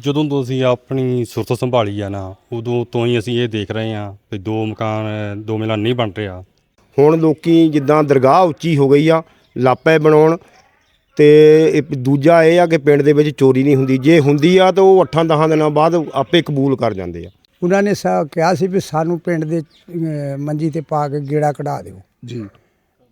ਜਦੋਂ ਤੋਂ ਅਸੀਂ ਆਪਣੀ ਸੁਰਤ ਸੰਭਾਲੀ ਆ ਨਾ ਉਦੋਂ ਤੋਂ ਹੀ ਅਸੀਂ ਇਹ ਦੇਖ ਰਹੇ ਹਾਂ ਕਿ ਦੋ ਮਕਾਨ ਦੋ ਮਿਲਾ ਨਹੀਂ ਬਣ ਰਿਹਾ। ਹੁਣ ਲੋਕੀ ਜਿੱਦਾਂ ਦਰਗਾਹ ਉੱਚੀ ਹੋ ਗਈ ਆ ਲਾਪੇ ਬਣਾਉਣ ਤੇ ਇਹ ਦੂਜਾ ਇਹ ਆ ਕਿ ਪਿੰਡ ਦੇ ਵਿੱਚ ਚੋਰੀ ਨਹੀਂ ਹੁੰਦੀ। ਜੇ ਹੁੰਦੀ ਆ ਤਾਂ ਉਹ 8-10 ਦਿਨਾਂ ਬਾਅਦ ਆਪੇ ਕਬੂਲ ਕਰ ਜਾਂਦੇ ਆ। ਉਹਨਾਂ ਨੇ ਸਾ ਕਿਹਾ ਸੀ ਵੀ ਸਾਨੂੰ ਪਿੰਡ ਦੇ ਮੰਜੀ ਤੇ ਪਾ ਕੇ ਗੇੜਾ ਕਢਾ ਦਿਓ। ਜੀ।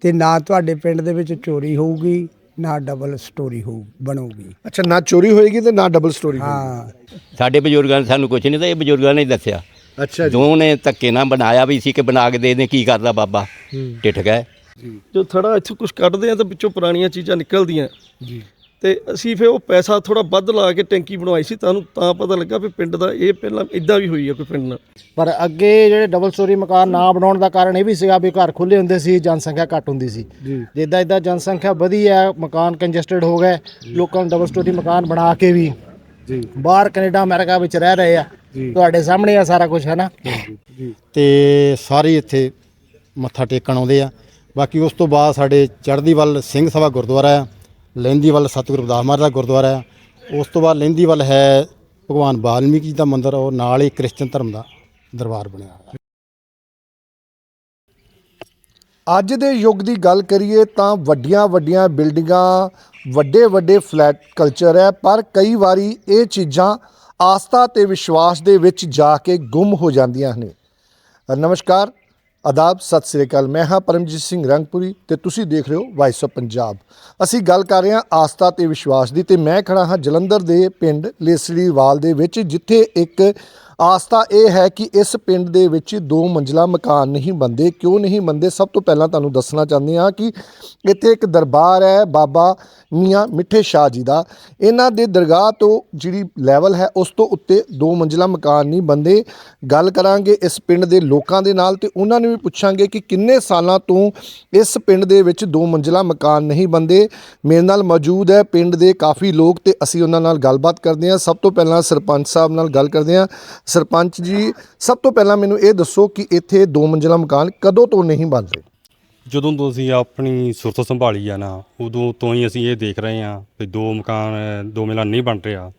ਤੇ ਨਾ ਤੁਹਾਡੇ ਪਿੰਡ ਦੇ ਵਿੱਚ ਚੋਰੀ ਹੋਊਗੀ ਨਾ ਡਬਲ ਸਟੋਰੀ ਹੋਊ ਬਣੂਗੀ। ਅੱਛਾ ਨਾ ਚੋਰੀ ਹੋਏਗੀ ਤੇ ਨਾ ਡਬਲ ਸਟੋਰੀ ਹਾਂ। ਸਾਡੇ ਬਜ਼ੁਰਗਾਂ ਨੇ ਸਾਨੂੰ ਕੁਝ ਨਹੀਂ ਤਾਂ ਇਹ ਬਜ਼ੁਰਗਾਂ ਨੇ ਹੀ ਦੱਸਿਆ। ਅੱਛਾ ਜੀ। ਜੋ ਨੇ ਧੱਕੇ ਨਾਲ ਬਣਾਇਆ ਵੀ ਸੀ ਕਿ ਬਣਾ ਕੇ ਦੇ ਦੇ ਕੀ ਕਰਦਾ ਬਾਬਾ? ਟਿੱਠ ਗਏ। ਜੋ। ਥੜਾ ਇੱਥੋਂ ਕੁਝ ਕੱਢਦੇ ਆ ਤਾਂ ਵਿੱਚੋਂ ਪੁਰਾਣੀਆਂ ਚੀਜ਼ਾਂ ਨਿਕਲਦੀਆਂ। ਜੀ। ਤੇ ਅਸੀਂ ਫੇ ਉਹ ਪੈਸਾ ਥੋੜਾ ਵੱਧ ਲਾ ਕੇ ਟੈਂਕੀ ਬਣਵਾਈ ਸੀ ਤੁਹਾਨੂੰ ਤਾਂ ਪਤਾ ਲੱਗਾ ਵੀ ਪਿੰਡ ਦਾ ਇਹ ਪਹਿਲਾਂ ਇਦਾਂ ਵੀ ਹੋਈ ਆ ਕੋਈ ਪਿੰਡ ਨਾਲ। ਪਰ ਅੱਗੇ ਜਿਹੜੇ ਡਬਲ ਸਟੋਰੀ ਮਕਾਨ ਨਾ ਬਣਾਉਣ ਦਾ ਕਾਰਨ ਇਹ ਵੀ ਸੀਗਾ ਵੀ ਘਰ ਖੁੱਲੇ ਹੁੰਦੇ ਸੀ ਜਨਸੰਖਿਆ ਘੱਟ ਹੁੰਦੀ ਸੀ। ਜੀ। ਜਿੱਦਾਂ ਇਦਾਂ ਜਨਸੰਖਿਆ ਵਧੀ ਹੈ ਮਕਾਨ ਕੰਜਸਟਡ ਹੋ ਗਏ ਲੋਕਾਂ ਨੂੰ ਡਬਲ ਸਟੋਰੀ ਮਕਾਨ ਬਣਾ ਕੇ ਵੀ ਜੀ। ਬਾਹਰ ਕੈਨੇਡਾ ਅਮਰੀਕਾ ਵਿੱਚ ਰਹਿ ਰਹੇ ਆ। ਤੁਹਾਡੇ ਸਾਹਮਣੇ ਆ ਸਾਰਾ ਕੁਝ ਹੈ ਨਾ ਜੀ। ਤੇ ਸਾਰੇ ਇੱਥੇ ਮੱਥਾ ਟੇਕਣ ਆਉਂਦੇ ਆ। ਬਾਕੀ ਉਸ ਤੋਂ ਬਾਅਦ ਸਾਡੇ ਚੜ੍ਹਦੀ ਵੱਲ ਸਿੰਘ ਸਭਾ ਗੁਰਦੁਆਰਾ ਆ। ਲਹਿੰਦੀ ਵੱਲ ਸਤਿਗੁਰੂ ਰਵਿਦਾਸ ਮਹਾਰਾਜ ਦਾ ਗੁਰਦੁਆਰਾ ਹੈ ਉਸ ਤੋਂ ਬਾਅਦ ਲਹਿੰਦੀ ਵੱਲ ਹੈ ਭਗਵਾਨ ਵਾਲਮੀਕੀ ਜੀ ਦਾ ਮੰਦਿਰ, ਔਰ ਨਾਲ ਹੀ ਕ੍ਰਿਸਚਨ ਧਰਮ ਦਾ ਦਰਬਾਰ ਬਣਿਆ ਹੋਇਆ। ਅੱਜ ਦੇ ਯੁੱਗ ਦੀ ਗੱਲ ਕਰੀਏ ਤਾਂ ਵੱਡੀਆਂ ਵੱਡੀਆਂ ਬਿਲਡਿੰਗਾਂ, ਵੱਡੇ ਵੱਡੇ ਫਲੈਟ ਕਲਚਰ ਹੈ, ਪਰ ਕਈ ਵਾਰੀ ਇਹ ਚੀਜ਼ਾਂ ਆਸਥਾ ਤੇ ਵਿਸ਼ਵਾਸ ਦੇ ਵਿੱਚ ਜਾ ਕੇ ਗੁੰਮ ਹੋ ਜਾਂਦੀਆਂ ਨੇ। ਨਮਸਕਾਰ। ਆਦਾਬ ਸਤਿ ਸ੍ਰੀ ਅਕਾਲ। ਮੈਂ ਹਾਂ ਪਰਮਜੀਤ ਸਿੰਘ ਰੰਗਪੁਰੀ ਤੇ ਤੁਸੀਂ ਦੇਖ ਰਹੇ ਹੋ ਵਾਇਸ ਆਫ ਪੰਜਾਬ ਅਸੀਂ ਗੱਲ ਕਰ ਰਹੇ ਹਾਂ ਆਸਥਾ ਤੇ ਵਿਸ਼ਵਾਸ ਦੀ ਤੇ ਮੈਂ ਖੜਾ ਹਾਂ ਜਲੰਧਰ ਦੇ ਪਿੰਡ ਲੇਸੜੀਵਾਲ ਦੇ ਵਿੱਚ, ਜਿੱਥੇ ਇੱਕ ਆਸਥਾ ਇਹ ਹੈ ਕਿ ਇਸ ਪਿੰਡ ਦੇ ਵਿੱਚ ਦੋ ਮੰਜ਼ਲਾ ਮਕਾਨ ਨਹੀਂ ਬੰਦੇ ਕਿਉਂ ਨਹੀਂ ਬੰਦੇ ਸਭ ਤੋਂ ਪਹਿਲਾਂ ਤੁਹਾਨੂੰ ਦੱਸਣਾ ਚਾਹੁੰਦੇ ਹਾਂ ਕਿ ਇੱਥੇ ਇੱਕ ਦਰਬਾਰ ਹੈ ਬਾਬਾ ਮੀਆਂ ਮਿੱਠੇ ਸ਼ਾਹ ਜੀ ਦਾ। ਇਹਨਾਂ ਦੇ ਦਰਗਾਹ ਤੋਂ ਜਿਹੜੀ ਲੈਵਲ ਹੈ, ਉਸ ਤੋਂ ਉੱਤੇ ਦੋ ਮੰਜ਼ਲਾ ਮਕਾਨ ਨਹੀਂ ਬੰਦੇ ਗੱਲ ਕਰਾਂਗੇ ਇਸ ਪਿੰਡ ਦੇ ਲੋਕਾਂ ਦੇ ਨਾਲ ਤੇ ਉਹਨਾਂ ਨੂੰ ਵੀ ਪੁੱਛਾਂਗੇ ਕਿ ਕਿੰਨੇ ਸਾਲਾਂ ਤੋਂ ਇਸ ਪਿੰਡ ਦੇ ਵਿੱਚ ਦੋ ਮੰਜ਼ਲਾ ਮਕਾਨ ਨਹੀਂ ਬੰਦੇ ਮੇਰੇ ਨਾਲ ਮੌਜੂਦ ਹੈ ਪਿੰਡ ਦੇ ਕਾਫੀ ਲੋਕ ਤੇ ਅਸੀਂ ਉਹਨਾਂ ਨਾਲ ਗੱਲਬਾਤ ਕਰਦੇ ਹਾਂ। ਸਭ ਤੋਂ ਪਹਿਲਾਂ ਸਰਪੰਚ ਸਾਹਿਬ ਨਾਲ ਗੱਲ ਕਰਦੇ ਹਾਂ। ਸਰਪੰਚ ਜੀ ਸਭ ਤੋਂ ਪਹਿਲਾਂ ਮੈਨੂੰ ਇਹ ਦੱਸੋ ਕਿ ਇੱਥੇ ਦੋ ਮੰਜ਼ਲਾ ਮਕਾਨ ਕਦੋਂ ਤੋਂ ਨਹੀਂ ਬਣ ਰਹੇ? ਜਦੋਂ ਤੋਂ ਅਸੀਂ ਆਪਣੀ ਸੁਰਤ ਸੰਭਾਲੀ ਆ ਨਾ ਉਦੋਂ ਤੋਂ ਹੀ ਅਸੀਂ ਇਹ ਦੇਖ ਰਹੇ ਹਾਂ ਕਿ ਦੋ ਮਕਾਨ ਦੋ ਮਿਲਾ ਨਹੀਂ ਬਣ ਰਿਹਾ।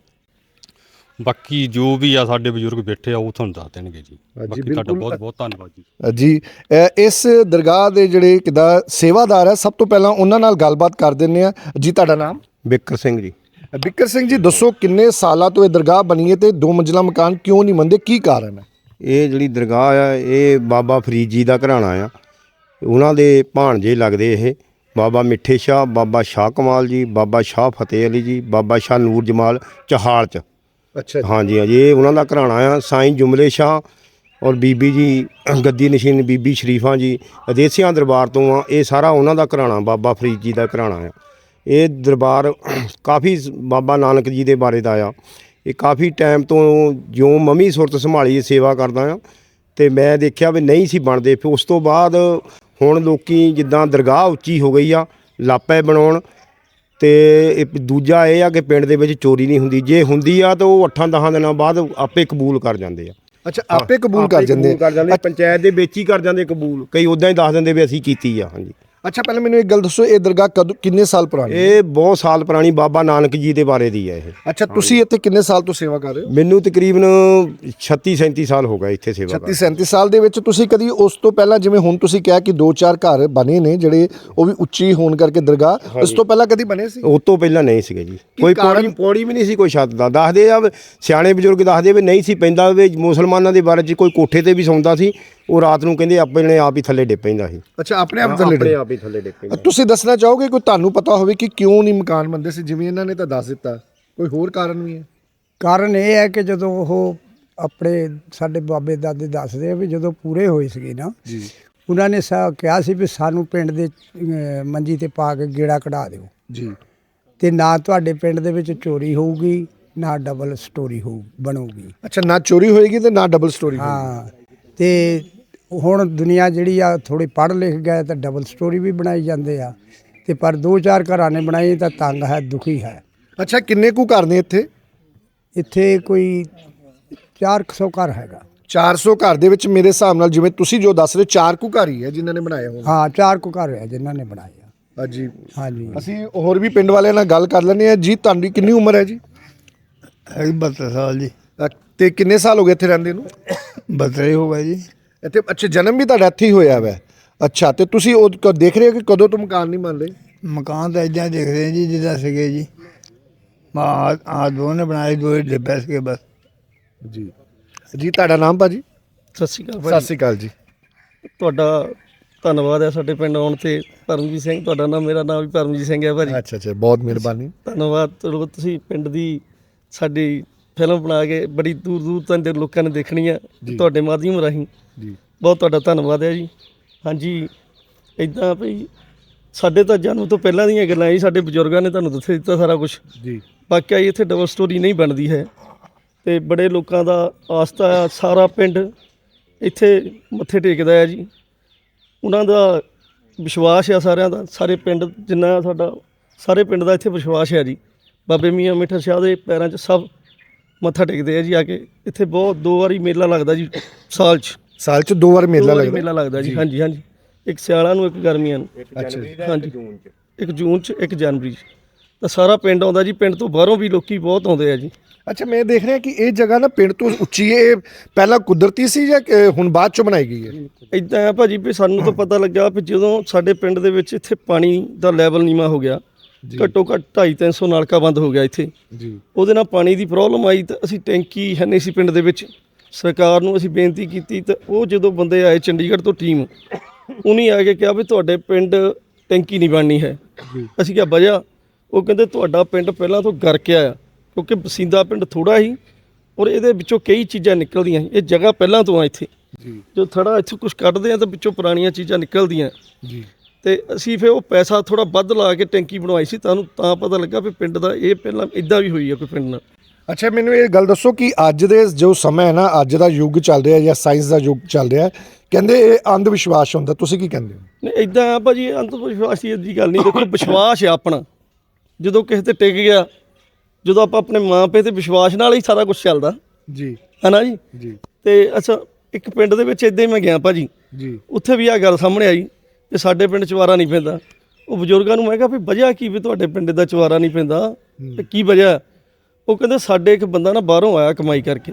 ਬਾਕੀ ਜੋ ਵੀ ਆ ਸਾਡੇ ਬਜ਼ੁਰਗ ਬੈਠੇ ਆ ਉਹ ਤੁਹਾਨੂੰ ਦੱਸ ਦੇਣਗੇ ਜੀ। ਬਾਕੀ ਤੁਹਾਡਾ। ਬਹੁਤ ਬਹੁਤ ਧੰਨਵਾਦ ਜੀ। ਜੀ ਅ, ਇਸ ਦਰਗਾਹ ਦੇ ਜਿਹੜੇ ਕਿਦਾ ਸੇਵਾਦਾਰ ਹੈ ਸਭ ਤੋਂ ਪਹਿਲਾਂ ਉਹਨਾਂ ਨਾਲ ਗੱਲਬਾਤ ਕਰ ਦਿੰਨੇ ਆ ਜੀ ਤੁਹਾਡਾ ਨਾਮ? ਬਿੱਕਰ ਸਿੰਘ ਜੀ। ਬਿੱਕਰ ਸਿੰਘ ਜੀ ਦੱਸੋ ਕਿੰਨੇ ਸਾਲਾਂ ਤੋਂ ਇਹ ਦਰਗਾਹ ਬਣੀ ਹੈ ਤੇ ਦੋ ਮੰਜ਼ਲਾ ਮਕਾਨ ਕਿਉਂ ਨਹੀਂ ਬੰਦੇ ਕੀ ਕਾਰਨ ਹੈ? ਇਹ ਜਿਹੜੀ ਦਰਗਾਹ ਆ ਇਹ ਬਾਬਾ ਫਰੀਦ ਜੀ ਦਾ ਘਰਾਣਾ ਆ। ਉਹਨਾਂ ਦੇ ਭਾਣਜੇ ਲੱਗਦੇ ਇਹ। ਬਾਬਾ ਮਿੱਠੇ ਸ਼ਾਹ ਬਾਬਾ ਸ਼ਾਹ ਕਮਾਲ ਜੀ ਬਾਬਾ ਸ਼ਾਹ ਫਤਿਹ ਅਲੀ ਜੀ ਬਾਬਾ ਸ਼ਾਹ ਨੂਰ ਜਮਾਲ ਚਹਾਲ ਚ। ਅੱਛਾ ਹਾਂਜੀ ਹਾਂਜੀ ਇਹ ਉਹਨਾਂ ਦਾ ਘਰਾਣਾ ਆ। ਸਾਈਂ ਜੁਮਲੇ ਸ਼ਾਹ ਔਰ ਬੀਬੀ ਜੀ ਗੱਦੀ ਨਸ਼ੀਨ ਬੀਬੀ ਸ਼ਰੀਫਾਂ ਜੀ ਅਦੇਸੀਆਂ ਦਰਬਾਰ ਤੋਂ ਆ। ਇਹ ਸਾਰਾ ਉਹਨਾਂ ਦਾ ਘਰਾਣਾ ਬਾਬਾ ਫਰੀਦ ਜੀ ਦਾ ਘਰਾਣਾ ਆ। ਇਹ ਦਰਬਾਰ ਕਾਫੀ ਬਾਬਾ ਨਾਨਕ ਜੀ ਦੇ ਬਾਰੇ ਦਾ ਆ। ਇਹ ਕਾਫੀ ਟਾਈਮ ਤੋਂ ਜਿਉਂ ਮਮੀ ਸੁਰਤ ਸੰਭਾਲੀ ਸੇਵਾ ਕਰਦਾ ਆ ਤੇ ਮੈਂ ਦੇਖਿਆ ਵੀ ਨਹੀਂ ਸੀ ਬਣਦੇ। ਫਿਰ ਉਸ ਤੋਂ ਬਾਅਦ ਹੁਣ ਲੋਕੀ ਜਿੱਦਾਂ ਦਰਗਾਹ ਉੱਚੀ ਹੋ ਗਈ ਆ ਲਾਪੇ ਬਣਾਉਣ ਤੇ ਇਹ ਦੂਜਾ ਇਹ ਆ ਕਿ ਪਿੰਡ ਦੇ ਵਿੱਚ ਚੋਰੀ ਨਹੀਂ ਹੁੰਦੀ। ਜੇ ਹੁੰਦੀ ਆ ਤਾਂ ਉਹ 8-10 ਦਿਨਾਂ ਬਾਅਦ ਆਪੇ ਕਬੂਲ ਕਰ ਜਾਂਦੇ ਆ। ਅੱਛਾ ਆਪੇ ਕਬੂਲ ਕਰ ਜਾਂਦੇ। ਪੰਚਾਇਤ ਦੇ ਵਿੱਚ ਹੀ ਕਰ ਜਾਂਦੇ ਕਬੂਲ। ਕਈ ਉਦਾਂ ਹੀ ਦੱਸ ਦਿੰਦੇ ਵੀ ਅਸੀਂ ਕੀਤੀ ਆ ਹਾਂਜੀ। ਅੱਛਾ ਪਹਿਲਾਂ ਮੈਨੂੰ ਇੱਕ ਗੱਲ ਦੱਸੋ ਇਹ ਦਰਗਾਹ ਕਦੋਂ ਕਿੰਨੇ ਸਾਲ ਪੁਰਾਣੀ? ਹੈ ਇਹ ਬਹੁਤ ਸਾਲ ਪੁਰਾਣੀ ਬਾਬਾ ਨਾਨਕ ਜੀ ਦੇ ਬਾਰੇ ਦੀ ਆ ਇਹ। ਅੱਛਾ ਤੁਸੀਂ ਇੱਥੇ ਕਿੰਨੇ ਸਾਲ ਤੋਂ ਸੇਵਾ ਕਰ ਰਹੇ ਹੋ? ਮੈਨੂੰ ਤਕਰੀਬਨ 36 37 ਸਾਲ ਹੋ ਗਏ ਇੱਥੇ ਸੇਵਾ 36 37 ਸਾਲ ਦੇ ਵਿੱਚ ਤੁਸੀਂ ਕਦੀ ਉਸ ਤੋਂ ਪਹਿਲਾਂ ਜਿਵੇਂ ਹੁਣ ਤੁਸੀਂ ਕਿਹਾ ਕਿ ਦੋ ਚਾਰ ਘਰ ਬਣੇ ਨੇ ਜਿਹੜੇ ਉਹ ਵੀ ਉੱਚੀ ਹੋਣ ਕਰਕੇ ਦਰਗਾਹ ਉਸ ਤੋਂ ਪਹਿਲਾਂ ਕਦੀ ਬਣੇ ਸੀ? ਉਹ ਤੋਂ ਪਹਿਲਾਂ ਨਹੀਂ ਸੀਗੇ ਜੀ। ਕੋਈ ਪੌੜੀ ਪੌੜੀ ਵੀ ਨਹੀਂ ਸੀ ਕੋਈ ਛੱਤ ਦਾ। ਦੱਸਦੇ ਆ ਸਿਆਣੇ ਬਜ਼ੁਰਗ ਦੱਸਦੇ ਵੀ ਨਹੀਂ ਸੀ ਪੈਂਦਾ ਵੀ ਮੁਸਲਮਾਨਾਂ ਦੇ ਬਾਰੇ ਚ ਕੋਈ ਕੋਠੇ ਤੇ ਵੀ ਸੌਂਦਾ ਸੀ ਉਹ ਰਾਤ ਨੂੰ ਕਹਿੰਦੇ ਆਪਣੇ ਆਪ ਹੀ ਥੱਲੇ ਡਿੱਗ ਪੈਂਦਾ ਸੀ। ਅੱਛਾ ਆਪਣੇ ਆਪ ਥੱਲੇ ਆਪਣੇ ਆਪ ਹੀ ਥੱਲੇ ਡਿੱਗ ਪੈਂਦਾ ਤੁਸੀਂ ਦੱਸਣਾ ਚਾਹੋਗੇ ਕੋਈ ਤੁਹਾਨੂੰ ਪਤਾ ਹੋਵੇ ਕਿ ਕਿਉਂ ਨਹੀਂ ਮਕਾਨ ਬੰਦੇ ਸੀ? ਜਿਵੇਂ ਇਹਨਾਂ ਨੇ ਤਾਂ ਦੱਸ ਦਿੱਤਾ। ਕੋਈ ਹੋਰ ਕਾਰਨ ਵੀ ਹੈ? ਕਾਰਨ ਇਹ ਹੈ ਕਿ ਜਦੋਂ ਉਹ ਆਪਣੇ ਸਾਡੇ ਬਾਬੇ ਦਾਦੇ ਦੱਸਦੇ ਆ ਵੀ ਜਦੋਂ ਪੂਰੇ ਹੋਏ ਸੀਗੇ ਨਾ ਜੀ। ਉਹਨਾਂ ਨੇ ਸਾ ਕਿਹਾ ਸੀ ਵੀ ਸਾਨੂੰ ਪਿੰਡ ਦੇ ਮੰਜੀ ਤੇ ਪਾ ਕੇ ਗੇੜਾ ਕਢਾ ਦਿਓ। ਜੀ। ਤੇ ਨਾ ਤੁਹਾਡੇ ਪਿੰਡ ਦੇ ਵਿੱਚ ਚੋਰੀ ਹੋਊਗੀ ਨਾ ਡਬਲ ਸਟੋਰੀ ਹੋਊ ਬਣੂਗੀ। ਅੱਛਾ ਨਾ ਚੋਰੀ ਹੋਏਗੀ ਤੇ ਨਾ ਡਬਲ ਸਟੋਰੀ ਹਾਂ ਤੇ ਹੁਣ ਦੁਨੀਆ ਜਿਹੜੀ ਆ ਥੋੜੀ ਪੜ੍ਹ ਲਿਖ ਗਏ ਤਾਂ ਡਬਲ ਸਟੋਰੀ ਵੀ ਬਣਾਈ ਜਾਂਦੇ ਆ। ਤੇ ਪਰ ਦੋ ਚਾਰ ਘਰਾਂ ਨੇ ਬਣਾਈ ਤਾਂ ਤੰਗ ਹੈ ਦੁਖੀ ਹੈ। ਅੱਛਾ ਕਿੰਨੇ ਕੁ ਘਰ ਨੇ ਇੱਥੇ? ਇੱਥੇ ਕੋਈ 400 ਘਰ ਹੈਗਾ। 400 ਘਰ ਦੇ ਵਿੱਚ ਮੇਰੇ ਹਿਸਾਬ ਨਾਲ ਜਿਵੇਂ ਤੁਸੀਂ ਜੋ ਦੱਸ ਰਹੇ ਹੋ, ਚਾਰ ਕੁ ਘਰ ਹੀ ਹੈ ਜਿਨ੍ਹਾਂ ਨੇ ਬਣਾਏ ਹੋਣ ਹਾਂ ਚਾਰ ਕੁ ਘਰ ਹੈ ਜਿਨ੍ਹਾਂ ਨੇ ਬਣਾਏ ਆ। ਹਾਂਜੀ। ਹਾਂਜੀ। ਅਸੀਂ ਹੋਰ ਵੀ ਪਿੰਡ ਵਾਲਿਆਂ ਨਾਲ ਗੱਲ ਕਰ ਲੈਂਦੇ ਆ ਜੀ ਤੁਹਾਡੀ ਕਿੰਨੀ ਉਮਰ ਹੈ ਜੀ? ਹੈਗੀ 72 ਸਾਲ ਜੀ। ਤੇ ਕਿੰਨੇ ਸਾਲ ਹੋ ਗਏ ਇੱਥੇ ਰਹਿੰਦੇ ਨੂੰ? 72 ਹੋ ਗਿਆ ਜੀ। ਇੱਥੇ ਅੱਛਾ ਜਨਮ ਵੀ ਤੁਹਾਡਾ ਇੱਥੇ ਹੀ ਹੋਇਆ ਵੈ। ਅੱਛਾ ਤੇ ਤੁਸੀਂ ਉਹ ਕ- ਦੇਖ ਰਹੇ ਹੋ ਕਿ ਕਦੋਂ ਤੋਂ ਮਕਾਨ ਨਹੀਂ ਬਣ ਰਹੇ? ਮਕਾਨ ਤਾਂ ਇਦਾਂ ਦੇਖਦੇ ਜੀ ਜਿੱਦਾਂ ਸੀਗੇ ਜੀ। ਮਾ ਆ ਦੋਨੇ ਬਣਾਏ ਦੋ ਡੱਬੇ ਸੀਗੇ ਬਸ। ਜੀ। ਜੀ ਤੁਹਾਡਾ ਨਾਮ ਭਾਜੀ? ਸਤਿ ਸ਼੍ਰੀ ਅਕਾਲ ਸਤਿ ਸ਼੍ਰੀ ਅਕਾਲ ਜੀ। ਤੁਹਾਡਾ ਧੰਨਵਾਦ ਹੈ ਸਾਡੇ ਪਿੰਡ ਆਉਣ ਤੇ। ਪਰਮਜੀਤ ਸਿੰਘ ਤੁਹਾਡਾ ਨਾਮ ਮੇਰਾ ਨਾਮ ਵੀ ਪਰਮਜੀਤ ਸਿੰਘ ਹੈ ਭਾਜੀ। ਅੱਛਾ ਅੱਛਾ ਬਹੁਤ ਮਿਹਰਬਾਨੀ। ਧੰਨਵਾਦ। ਚਲੋ ਤੁਸੀਂ ਪਿੰਡ ਦੀ ਸਾਡੀ ਫਿਲਮ ਬਣਾ ਕੇ ਬੜੀ ਦੂਰ ਦੂਰ ਤੱਕ ਦੇ ਲੋਕਾਂ ਨੇ ਦੇਖਣੀ ਹੈ ਤੁਹਾਡੇ ਮਾਧਿਅਮ ਰਾਹੀਂ। ਜੀ। ਬਹੁਤ ਤੁਹਾਡਾ ਧੰਨਵਾਦ ਹੈ ਜੀ। ਹਾਂਜੀ ਇਦਾਂ ਭਈ ਸਾਡੇ ਤਾਂ ਜਨਮ ਤੋਂ ਪਹਿਲਾਂ ਦੀਆਂ ਗੱਲਾਂ ਜੀ ਸਾਡੇ ਬਜ਼ੁਰਗਾਂ ਨੇ ਤੁਹਾਨੂੰ ਦੱਸ ਦਿੱਤਾ ਸਾਰਾ ਕੁਝ ਜੀ। ਵਾਕਿਆ ਹੀ ਇੱਥੇ ਡਬਲ ਸਟੋਰੀ ਨਹੀਂ ਬਣਦੀ ਹੈ। ਤੇ ਬੜੇ ਲੋਕਾਂ ਦਾ ਆਸਥਾ ਆ ਸਾਰਾ ਪਿੰਡ ਇੱਥੇ ਮੱਥੇ ਟੇਕਦਾ ਹੈ ਜੀ। ਉਹਨਾਂ ਦਾ ਵਿਸ਼ਵਾਸ ਆ ਸਾਰਿਆਂ ਦਾ ਸਾਰੇ ਪਿੰਡ ਜਿੰਨਾ ਸਾਡਾ ਸਾਰੇ ਪਿੰਡ ਦਾ ਇੱਥੇ ਵਿਸ਼ਵਾਸ ਹੈ ਜੀ। ਬਾਬੇ ਮੀਆਂ ਮਿੱਠਾ ਸ਼ਾਹ ਦੇ ਪੈਰਾਂ 'ਚ ਸਭ ਮੱਥਾ ਟੇਕਦੇ ਆ ਜੀ ਆ ਕੇ। ਇੱਥੇ ਬਹੁਤ ਦੋ ਵਾਰੀ ਮੇਲਾ ਲੱਗਦਾ ਜੀ ਸਾਲ 'ਚ। ਸਾਲ ਚ ਦੋ ਵਾਰ ਦੋ ਮੇਲਾ ਵਾਰੀ ਲੱਗਦਾ? ਮੇਲਾ ਲੱਗਦਾ ਜੀ। ਹਾਂਜੀ ਹਾਂਜੀ। ਇੱਕ ਸਿਆਲਾਂ ਨੂੰ ਇੱਕ ਗਰਮੀਆਂ ਨੂੰ। ਅੱਛਾ ਜੀ ਹਾਂਜੀ। ਇੱਕ ਜੂਨ 'ਚ ਇੱਕ ਜਨਵਰੀ 'ਚ। ਤਾਂ ਸਾਰਾ ਪਿੰਡ ਆਉਂਦਾ ਜੀ। ਪਿੰਡ ਤੋਂ ਬਾਹਰੋਂ ਵੀ ਲੋਕੀ ਬਹੁਤ ਆਉਂਦੇ ਆ ਜੀ। ਅੱਛਾ ਮੈਂ ਦੇਖ ਰਿਹਾ ਕਿ ਇਹ ਜਗ੍ਹਾ ਨਾ ਪਿੰਡ ਤੋਂ ਉੱਚੀ ਹੈ ਇਹ ਪਹਿਲਾਂ ਕੁਦਰਤੀ ਸੀ ਜਾਂ ਕਿ ਹੁਣ ਬਾਅਦ ਚ ਬਣਾਈ ਗਈ ਹੈ ਇਦਾਂ ਆ ਭਾਜੀ ਵੀ ਸਾਨੂੰ ਤਾਂ ਪਤਾ ਲੱਗਾ ਵੀ ਜਦੋਂ ਸਾਡੇ ਪਿੰਡ ਦੇ ਵਿੱਚ ਇੱਥੇ ਪਾਣੀ ਦਾ ਲੈਵਲ ਨੀਵਾ ਹੋ ਗਿਆ ਘੱਟੋ ਘੱਟ 2.5 300 ਨਲਕਾ ਬੰਦ ਹੋ ਗਿਆ ਇੱਥੇ। ਜੀ। ਉਹਦੇ ਨਾਲ ਪਾਣੀ ਦੀ ਪ੍ਰੋਬਲਮ ਆਈ ਤਾਂ ਅਸੀਂ ਟੈਂਕੀ ਹੈ ਨਹੀਂ ਸੀ ਪਿੰਡ ਦੇ ਵਿੱਚ ਸਰਕਾਰ ਨੂੰ ਅਸੀਂ ਬੇਨਤੀ ਕੀਤੀ ਤਾਂ ਉਹ ਜਦੋਂ ਬੰਦੇ ਆਏ ਚੰਡੀਗੜ੍ਹ ਤੋਂ ਟੀਮ ਉਹਨੇ ਆ ਕੇ ਕਿਹਾ ਵੀ ਤੁਹਾਡੇ ਪਿੰਡ ਟੈਂਕੀ ਨਹੀਂ ਬਣਨੀ ਹੈ। ਅਸੀਂ ਕਿਹਾ ਵਜ੍ਹਾ ਉਹ ਕਹਿੰਦੇ ਤੁਹਾਡਾ ਪਿੰਡ ਪਹਿਲਾਂ ਤੋਂ ਗਰਕਿਆ ਆ ਕਿਉਂਕਿ ਬਸਿੰਦਾ ਪਿੰਡ ਥੋੜਾ ਹੀ ਔਰ ਇਹਦੇ ਵਿੱਚੋਂ ਕਈ ਚੀਜ਼ਾਂ ਨਿਕਲਦੀਆਂ ਇਹ ਜਗ੍ਹਾ ਪਹਿਲਾਂ ਤੋਂ ਆ ਇੱਥੇ। ਜੀ। ਜੋ ਥੜਾ ਇੱਥੇ ਕੁਝ ਕੱਢਦੇ ਆ ਤਾਂ ਵਿੱਚੋਂ ਪੁਰਾਣੀਆਂ ਚੀਜ਼ਾਂ ਨਿਕਲਦੀਆਂ। ਜੀ। ਤੇ ਅਸੀਂ ਫਿਰ ਉਹ ਪੈਸਾ ਥੋੜਾ ਵੱਧ ਲਾ ਕੇ ਟੈਂਕੀ ਬਣਵਾਈ ਸੀ ਤੁਹਾਨੂੰ ਤਾਂ ਪਤਾ ਲੱਗਾ ਵੀ ਪਿੰਡ ਦਾ ਇਹ ਪਹਿਲਾਂ ਇਦਾਂ ਵੀ ਹੋਈ ਆ ਕੋਈ ਪਿੰਡ ਨਾਲ। ਅੱਛਾ ਮੈਨੂੰ ਇਹ ਗੱਲ ਦੱਸੋ ਕਿ ਅੱਜ ਦੇ ਜੋ ਸਮਾਂ ਹੈ ਨਾ ਅੱਜ ਦਾ ਯੁੱਗ ਚੱਲ ਰਿਹਾ ਜਾਂ ਸਾਇੰਸ ਦਾ ਯੁੱਗ ਚੱਲ ਰਿਹਾ ਹੈ, ਕਹਿੰਦੇ ਇਹ ਅੰਧ ਵਿਸ਼ਵਾਸ ਹੁੰਦਾ ਤੁਸੀਂ ਕੀ ਕਹਿੰਦੇ ਹੋ? ਨਹੀਂ ਇਦਾਂ ਆ ਭਾਜੀ ਅੰਤ ਵਿਸ਼ਵਾਸ ਦੀ ਗੱਲ ਨਹੀਂ ਦੇਖੋ ਵਿਸ਼ਵਾਸ ਆ ਆਪਣਾ। ਜਦੋਂ ਕਿਸੇ ਤੇ ਟਿਕ ਗਿਆ ਜਦੋਂ ਆਪਾਂ ਆਪਣੇ ਮਾਂ ਪਿਓ ਤੇ ਵਿਸ਼ਵਾਸ ਨਾਲ ਹੀ ਸਾਰਾ ਕੁਝ ਚੱਲਦਾ। ਜੀ। ਹੈਨਾ ਜੀ? ਜੀ। ਤੇ ਅੱਛਾ ਇੱਕ ਪਿੰਡ ਦੇ ਵਿੱਚ ਇਦਾਂ ਹੀ ਮੈਂ ਗਿਆ ਭਾਜੀ। ਜੀ। ਉੱਥੇ ਵੀ ਆ ਗੱਲ ਸਾਹਮਣੇ ਆਈ। ਤੇ ਸਾਡੇ ਪਿੰਡ ਚਵਾਰਾ ਨਹੀਂ ਪੈਂਦਾ। ਉਹ ਬਜ਼ੁਰਗਾਂ ਨੂੰ ਮੈਂ ਕਿਹਾ ਵੀ ਵਜ੍ਹਾ ਕੀ ਵੀ ਤੁਹਾਡੇ ਪਿੰਡ ਦਾ ਚਵਾਰਾ ਨਹੀਂ ਪੈਂਦਾ? ਤੇ ਕੀ ਵਜ੍ਹਾ? ਉਹ ਕਹਿੰਦੇ ਸਾਡੇ ਇੱਕ ਬੰਦਾ ਨਾ ਬਾਹਰੋਂ ਆਇਆ ਕਮਾਈ ਕਰਕੇ।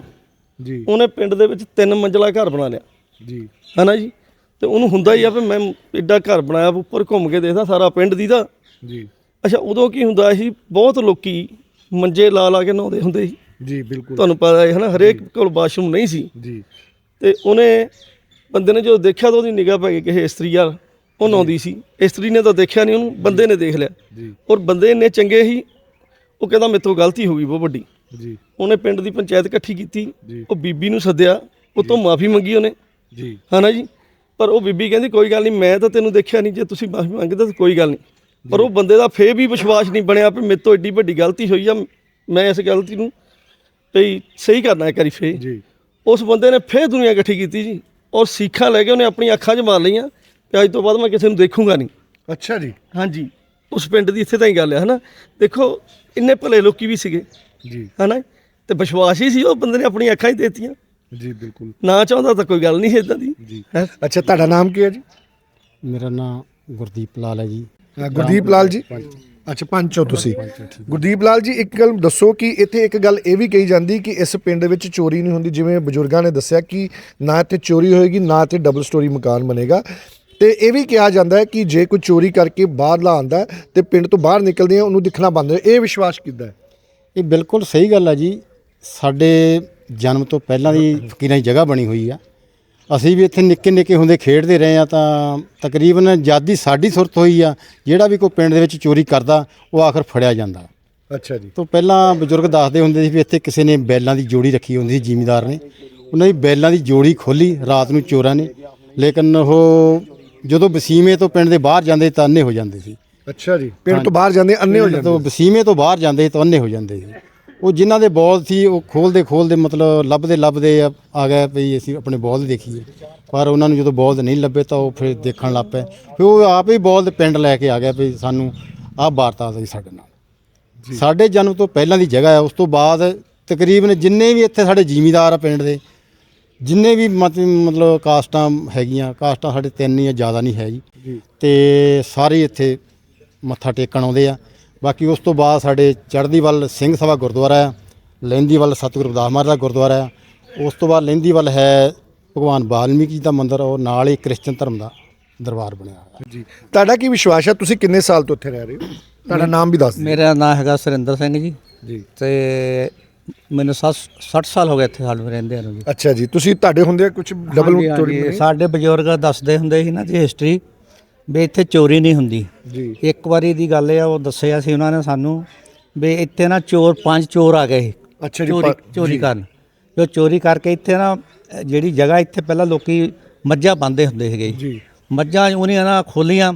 ਜੀ। ਉਹਨੇ ਪਿੰਡ ਦੇ ਵਿੱਚ ਤਿੰਨ ਮੰਜ਼ਲਾ ਘਰ ਬਣਾ ਲਿਆ। ਜੀ। ਹੈਨਾ ਜੀ? ਤੇ ਉਹਨੂੰ ਹੁੰਦਾ ਹੀ ਆ ਵੀ ਮੈਂ ਐਡਾ ਘਰ ਬਣਾਇਆ ਉੱਪਰ ਘੁੰਮ ਕੇ ਦੇਖਦਾ ਸਾਰਾ ਪਿੰਡ ਦੀ ਦਾ। ਜੀ। ਅੱਛਾ ਉਦੋਂ ਕੀ ਹੁੰਦਾ ਸੀ? ਬਹੁਤ ਲੋਕੀ ਮੰਜੇ ਲਾ ਲਾ ਕੇ ਨਹਾਉਂਦੇ ਹੁੰਦੇ ਸੀ। ਜੀ ਬਿਲਕੁਲ। ਤੁਹਾਨੂੰ ਪਤਾ ਹੈ ਹਨਾ? ਹਰੇਕ ਕੋਲ ਬਾਥਰੂਮ ਨਹੀਂ ਸੀ। ਜੀ। ਤੇ ਉਹਨੇ ਬੰਦੇ ਨੇ ਜਦੋਂ ਦੇਖਿਆ ਤਾਂ ਉਹਦੀ ਨਿਗਾਹ ਪੈ ਗਈ ਕਿਸੇ ਇਸਤਰੀ ਵੱਲ ਉਹ ਨਹਾਉਂਦੀ ਸੀ। ਇਸਤਰੀ ਨੇ ਤਾਂ ਦੇਖਿਆ ਨਹੀਂ ਉਹਨੂੰ ਬੰਦੇ ਨੇ ਦੇਖ ਲਿਆ। ਜੀ। ਔਰ ਬੰਦੇ ਇੰਨੇ ਚੰਗੇ ਸੀ ਉਹ ਕਹਿੰਦਾ ਮੇਰੇ ਤੋਂ ਗਲਤੀ ਹੋ ਗਈ ਬਹੁਤ ਵੱਡੀ। ਜੀ। ਉਹਨੇ ਪਿੰਡ ਦੀ ਪੰਚਾਇਤ ਇਕੱਠੀ ਕੀਤੀ ਜੀ। ਉਹ ਬੀਬੀ ਨੂੰ ਸੱਦਿਆ ਉਹ ਤੋਂ ਮਾਫੀ ਮੰਗੀ ਉਹਨੇ। ਜੀ। ਹਨਾ ਜੀ? ਪਰ ਉਹ ਬੀਬੀ ਕਹਿੰਦੀ ਕੋਈ ਗੱਲ ਨਹੀਂ ਮੈਂ ਤਾਂ ਤੈਨੂੰ ਦੇਖਿਆ ਨਹੀਂ ਜੇ ਤੁਸੀਂ ਮਾਫੀ ਮੰਗਦੇ ਤਾਂ ਕੋਈ ਗੱਲ ਨਹੀਂ। ਪਰ ਉਹ ਬੰਦੇ ਦਾ ਫੇਰ ਵੀ ਵਿਸ਼ਵਾਸ ਨਹੀਂ ਬਣਿਆ ਵੀ ਮੇਰੇ ਤੋਂ ਏਡੀ ਵੱਡੀ ਗਲਤੀ ਹੋਈ ਆ ਮੈਂ ਇਸ ਗਲਤੀ ਨੂੰ ਭਈ ਸਹੀ ਕਰਨਾ ਇੱਕ ਵਾਰੀ ਫੇਰ। ਜੀ। ਉਸ ਬੰਦੇ ਨੇ ਫੇਰ ਦੁਨੀਆ ਇਕੱਠੀ ਕੀਤੀ ਜੀ। ਔਰ ਸਿੱਖਾਂ ਲੈ ਕੇ ਉਹਨੇ ਆਪਣੀ ਅੱਖਾਂ 'ਚ ਮਾਰ ਲਈਆਂ। ਕਿ ਅੱਜ ਤੋਂ ਬਾਅਦ ਮੈਂ ਕਿਸੇ ਨੂੰ ਦੇਖੂੰਗਾ ਨਹੀਂ। ਅੱਛਾ ਜੀ। ਹਾਂਜੀ। ਉਸ ਪਿੰਡ ਦੀ ਇੱਥੇ ਤਾਂ ਹੀ ਗੱਲ ਹੈ ਹਨਾ? ਦੇਖੋ ਇੰਨੇ ਭਲੇ ਲੋਕੀ ਵੀ ਸੀਗੇ। ਜੀ। ਹਨਾ? ਤੇ ਵਿਸ਼ਵਾਸ ਹੀ ਸੀ ਉਹ ਬੰਦੇ ਨੇ ਆਪਣੀ ਅੱਖਾਂ ਹੀ ਦੇਤੀਆਂ। ਜੀ ਬਿਲਕੁਲ। ਨਾ ਚਾਹੁੰਦਾ ਤਾਂ ਕੋਈ ਗੱਲ ਨਹੀਂ ਸੀ ਇਦਾਂ ਦੀ। ਜੀ। ਅੱਛਾ ਤੁਹਾਡਾ ਨਾਮ ਕੀ ਹੈ ਜੀ? ਮੇਰਾ ਨਾਮ ਗੁਰਦੀਪ ਲਾਲ ਹੈ ਜੀ। ਅ, ਗੁਰਦੀਪ ਲਾਲ ਜੀ? ਅੱਛਾ ਪੰਚ ਤੁਸੀਂ। ਗੁਰਦੀਪ ਲਾਲ ਜੀ ਇੱਕ ਗੱਲ ਦੱਸੋ ਕਿ ਇੱਥੇ ਇੱਕ ਗੱਲ ਇਹ ਵੀ ਕਹੀ ਜਾਂਦੀ ਕਿ ਇਸ ਪਿੰਡ ਵਿੱਚ ਚੋਰੀ ਨਹੀਂ ਹੁੰਦੀ ਜਿਵੇਂ ਬਜ਼ੁਰਗਾਂ ਨੇ ਦੱਸਿਆ ਕਿ ਨਾ ਇੱਥੇ ਚੋਰੀ ਹੋਏਗੀ ਨਾ ਇੱਥੇ ਡਬਲ ਸਟੋਰੀ ਮਕਾਨ ਬਣੇਗਾ। ਤੇ ਇਹ ਵੀ ਕਿਹਾ ਜਾਂਦਾ ਹੈ ਕਿ ਜੇ ਕੋਈ ਚੋਰੀ ਕਰਕੇ ਬਾਹਰ ਲਾ ਆਂਦਾ ਤੇ ਪਿੰਡ ਤੋਂ ਬਾਹਰ ਨਿਕਲਦੇ ਆ ਉਹਨੂੰ ਦਿਖਣਾ ਬੰਦ ਹੈ। ਇਹ ਵਿਸ਼ਵਾਸ ਕਿੱਦਾਂ ਹੈ? ਇਹ ਬਿਲਕੁਲ ਸਹੀ ਗੱਲ ਹੈ ਜੀ। ਸਾਡੇ ਜਨਮ ਤੋਂ ਪਹਿਲਾਂ ਦੀ ਫਕੀਰਾਂ ਦੀ ਜਗ੍ਹਾ ਬਣੀ ਹੋਈ ਆ। ਅਸੀਂ ਵੀ ਇੱਥੇ ਨਿੱਕੇ ਨਿੱਕੇ ਹੁੰਦੇ ਖੇਡਦੇ ਰਹੇ ਆ ਤਾਂ ਤਕਰੀਬਨ ਜਦ ਸਾਡੀ ਸੁਰਤ ਹੋਈ ਆ। ਜਿਹੜਾ ਵੀ ਕੋਈ ਪਿੰਡ ਦੇ ਵਿੱਚ ਚੋਰੀ ਕਰਦਾ ਉਹ ਆਖਰ ਫੜਿਆ ਜਾਂਦਾ। ਅੱਛਾ ਜੀ। ਤੋਂ ਪਹਿਲਾਂ ਬਜ਼ੁਰਗ ਦੱਸਦੇ ਹੁੰਦੇ ਸੀ ਵੀ ਇੱਥੇ ਕਿਸੇ ਨੇ ਬੈਲਾਂ ਦੀ ਜੋੜੀ ਰੱਖੀ ਹੁੰਦੀ ਸੀ ਜ਼ਿਮੀਦਾਰ ਨੇ। ਉਹਨਾਂ ਦੀ ਬੈਲਾਂ ਦੀ ਜੋੜੀ ਖੋਲੀ ਰਾਤ ਨੂੰ ਚੋਰਾਂ ਨੇ। ਲੇਕਿਨ ਉਹ ਜਦੋਂ ਵਸੀਮੇ ਤੋਂ ਪਿੰਡ ਦੇ ਬਾਹਰ ਜਾਂਦੇ ਤਾਂ ਅੰਨੇ ਹੋ ਜਾਂਦੇ ਸੀ। ਅੱਛਾ ਜੀ ਪਿੰਡ ਤੋਂ ਬਾਹਰ ਜਾਂਦੇ ਅੰਨੇ ਹੋ ਜਾਂਦੇ ਤੋਂ ਵਸੀਮੇ ਤੋਂ ਬਾਹਰ ਜਾਂਦੇ ਤਾਂ ਅੰਨੇ ਹੋ ਜਾਂਦੇ ਸੀ। ਉਹ ਜਿਨ੍ਹਾਂ ਦੇ ਬੌਲ ਸੀ ਉਹ ਖੋਲਦੇ ਖੋਲਦੇ ਮਤਲਬ ਲੱਭਦੇ ਲੱਭਦੇ ਆ ਆ ਗਏ ਵੀ ਅਸੀਂ ਆਪਣੇ ਬੌਲ ਦੇਖੀਏ। ਪਰ ਉਹਨਾਂ ਨੂੰ ਜਦੋਂ ਬੌਲ ਨਹੀਂ ਲੱਭੇ ਤਾਂ ਉਹ ਫਿਰ ਦੇਖਣ ਲੱਗ ਪਏ। ਫਿਰ ਉਹ ਆਪ ਹੀ ਬੌਲ ਪਿੰਡ ਲੈ ਕੇ ਆ ਗਿਆ ਵੀ ਸਾਨੂੰ ਆਹ ਵਾਰਤਾ ਸੀ ਸਾਡੇ ਨਾਲ। ਸਾਡੇ ਜਨਮ ਤੋਂ ਪਹਿਲਾਂ ਦੀ ਜਗ੍ਹਾ ਹੈ ਉਸ ਤੋਂ ਬਾਅਦ ਤਕਰੀਬਨ ਜਿੰਨੇ ਵੀ ਇੱਥੇ ਸਾਡੇ ਜ਼ਿਮੀਦਾਰ ਆ ਪਿੰਡ ਦੇ ਜਿੰਨੇ ਵੀ ਮਤ- ਮਤਲਬ ਕਾਸਟਾਂ ਹੈਗੀਆਂ ਕਾਸਟਾਂ ਸਾਡੇ ਤਿੰਨ ਹੀ ਆ ਜ਼ਿਆਦਾ ਨਹੀਂ ਹੈ ਜੀ। ਤੇ ਸਾਰੇ ਇੱਥੇ ਮੱਥਾ ਟੇਕਣ ਆਉਂਦੇ ਆ। ਬਾਕੀ ਉਸ ਤੋਂ ਬਾਅਦ ਸਾਡੇ ਚੜ੍ਹਦੀ ਵੱਲ ਸਿੰਘ ਸਭਾ ਗੁਰਦੁਆਰਾ ਆ ਲਹਿੰਦੀ ਵੱਲ ਸਤਿਗੁਰੂ ਰਵਿਦਾਸ ਮਹਾਰਾਜ ਦਾ ਗੁਰਦੁਆਰਾ ਹੈ ਉਸ ਤੋਂ ਬਾਅਦ ਲਹਿੰਦੀ ਵੱਲ ਹੈ ਭਗਵਾਨ ਵਾਲਮੀਕੀ ਜੀ ਦਾ ਮੰਦਿਰ ਔਰ ਨਾਲ ਹੀ ਕ੍ਰਿਸਚਨ ਧਰਮ ਦਾ ਦਰਬਾਰ ਬਣਿਆ ਹੋਇਆ। ਜੀ। ਤੁਹਾਡਾ ਕੀ ਵਿਸ਼ਵਾਸ ਹੈ? ਤੁਸੀਂ ਕਿੰਨੇ ਸਾਲ ਤੋਂ ਇੱਥੇ ਰਹਿ ਰਹੇ ਹੋ? ਤੁਹਾਡਾ ਨਾਮ ਵੀ ਦੱਸ ਦਿਓ। ਮੇਰਾ ਨਾਮ ਹੈਗਾ ਸੁਰਿੰਦਰ ਸਿੰਘ ਜੀ। ਜੀ। ਤੇ ਮੈਨੂੰ 60 ਸਾਲ ਹੋ ਗਏ ਇੱਥੇ ਸਾਨੂੰ ਰਹਿੰਦੇ ਨੂੰ ਜੀ। ਅੱਛਾ ਜੀ ਤੁਸੀਂ ਤੁਹਾਡੇ ਹੁੰਦੇ ਕੁਝ ਡਬਲ ਹਾਂਜੀ, ਹਾਂਜੀ, ਸਾਡੇ ਬਜ਼ੁਰਗ ਦੱਸਦੇ ਹੁੰਦੇ ਸੀ ਨਾ ਜੀ ਹਿਸਟਰੀ ਵੀ ਇੱਥੇ ਚੋਰੀ ਨਹੀਂ ਹੁੰਦੀ। ਜੀ। ਇੱਕ ਵਾਰੀ ਦੀ ਗੱਲ ਹੈ ਉਹ ਦੱਸਿਆ ਸੀ ਉਹਨਾਂ ਨੇ ਸਾਨੂੰ ਵੀ ਇੱਥੇ ਨਾ ਚੋਰ ਪੰਜ ਚੋਰ ਆ ਗਏ ਸੀ। ਅੱਛਾ ਜੀ, ਚੋਰੀ ਪ- ਚੋਰੀ ਜੀ। ਕਰਨ। ਜੋ ਚੋਰੀ ਕਰਕੇ ਇੱਥੇ ਨਾ ਅ, ਜਿਹੜੀ ਜਗ੍ਹਾ ਇੱਥੇ ਪਹਿਲਾਂ ਲੋਕੀ ਮੱਝਾਂ ਬੰਦੇ ਹੁੰਦੇ ਸੀਗੇ ਜੀ। ਮੱਝਾਂ ਉਹਨੇ ਨਾ ਖੋਲੀਆਂ